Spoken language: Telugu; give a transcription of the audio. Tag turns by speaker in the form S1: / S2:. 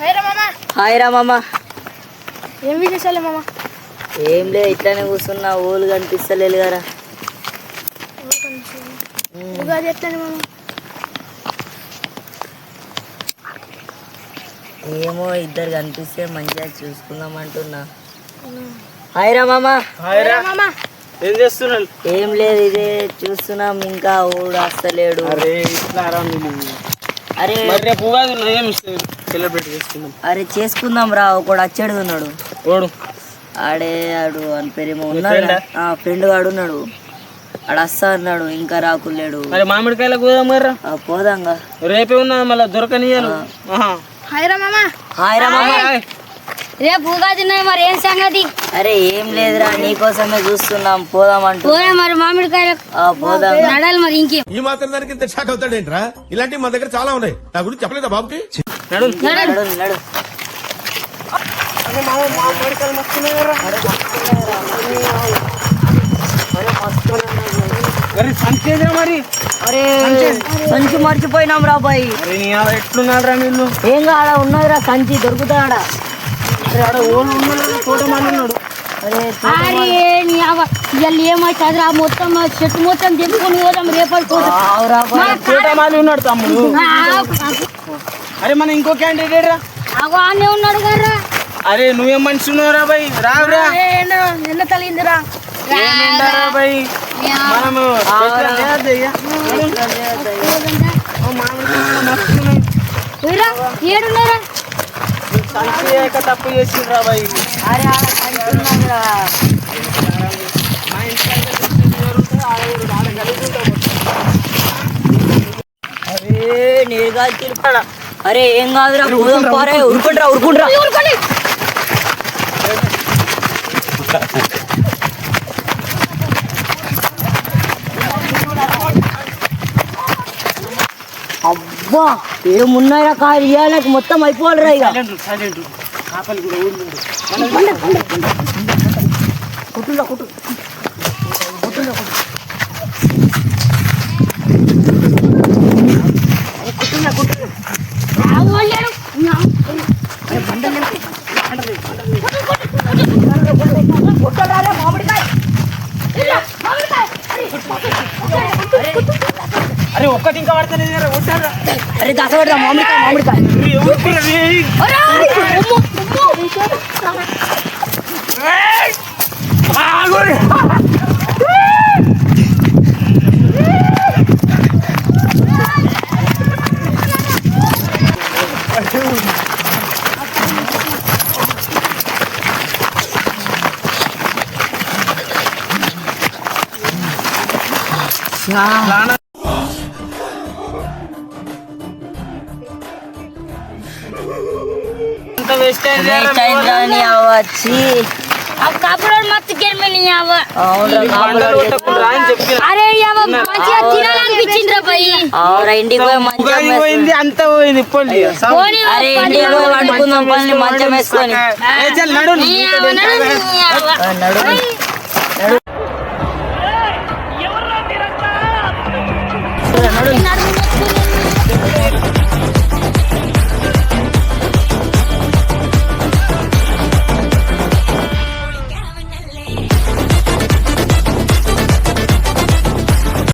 S1: హాయ్ రా మామ. ఏం విశేషాలే మామ?
S2: ఏం లే ఇట్లానే కూర్చున్నా ఊళ్ళు కనిపిస్తలేదు కదా.
S1: ఉగాది ఎట్లని మామ?
S2: ఏమో ఇద్దరు కనిపిస్తే మంచిగా చూసుకుందాం అంటున్నా. హాయ్ రా మామ.
S1: హాయ్ రా. మామ.
S3: ఏం చేస్తున్నాను
S2: ఏం లేదు ఇదే చూస్తున్నాం ఇంకా ఊడు వస్తలేడు.
S3: అరే ఇట్లా.
S2: అరే
S3: రేపు ఉగాది సెలబ్రేట్ చేసుకుందాం.
S2: అరే చేసుకుందాం రా ఒకడు వచ్చాడు ఉన్నాడు.
S3: ఓడు
S2: ఆడే ఆడు అని పేరేమో ఉన్నాడు? ఫ్రెండ్? గాడు ఉన్నాడు. ఆడు వస్తా అన్నాడు ఇంకా రాకులేడు.
S3: మరి మామిడికాయలకు పోదాం మరి
S2: ఆ, పోదాంగా.
S3: రేపే ఉన్నది మళ్ళీ దొరకనియాను ఆహా.
S1: హాయ్ రా మామ.
S2: హాయ్ రా మామ.
S1: రేపు ఉగాది మరి ఏం సంగతి?
S2: అరే ఏం లేదురా నీకోసమే చూస్తున్నాం పోదాం అంటూ
S1: పోరా మరి మామిడికాయలు.
S2: పోదాం.
S1: నడాలి మరి ఇంకేం.
S4: ఈ మాత్రం దానికి ఇంత షాక్ అవుతాడేంట్రా ఇలాంటివి మా దగ్గర చాలా ఉన్నాయి. నా గురించి చెప్పలేదా బాబుకి?
S3: నడు.
S2: నడు నడు.
S3: మరి?
S2: అరే సంచి మర్చిపోయినాం రా బాయ్.
S3: ఎట్లున్నాడు రా వీళ్ళు
S2: ఏం కాడ ఉన్నదిరా సంచి దొరుకుతాడా?
S3: అరే
S1: నీ ఇవాళ ఏమైతుంది రా మొత్తం ఆ చెట్టు మొత్తం తెంపుకొని పోదాం రేపటి
S2: బాయ్
S3: మంది ఉన్నాడు తమ్ముడు.
S1: ఆ,
S3: అరే మన ఇంకో క్యాండిడేట్ రా.
S1: అగో ఆనే ఉన్నాడు కదా
S3: అరే నువ్వేం మనిషి ఉన్నావురా బై? రావురా.
S1: నిన్న తలిందిరా
S3: ఏమింటారా బై? మనము.
S1: ఏడున్నారా?
S3: చేయక తప్పు చేసిండ్రా బై
S2: అరే
S3: ఉంటుంది మొత్తం.
S2: అరే నీరుగాలి తిరుపడా అరే ఏం కాదురా పోదాం పోరే ఉరుకుండ్రా ఉరుకుండ్రా అబ్బా ఏమున్నాయిరా కాదు ఇవాళకి మొత్తం అయిపోవాలిరా ఇక
S3: సైలెంట్ ఉండు, సైలెంట్ ఉండు. కాపలి ఒక్కటి ఇంకా పడతలేదు రా, కొట్టారా?
S2: అరే మామిడికాయ మామిడికాయ
S3: నువ్వు నాన్న. అంత అయింది
S2: వచ్చి.
S1: మత్తు గెలిమి అరే మంచిగా తినాలనిపించింది రా పోయి.
S2: అవురా ఇంటికి పోయి
S3: పోయింది అంతా పోయింది పొల్లి
S1: పోనీ
S2: అరే ఇంటికి పోయి వండుకుందాం పని మంచం వేసుకొని.
S3: నడు.
S2: నడు
S1: నడు,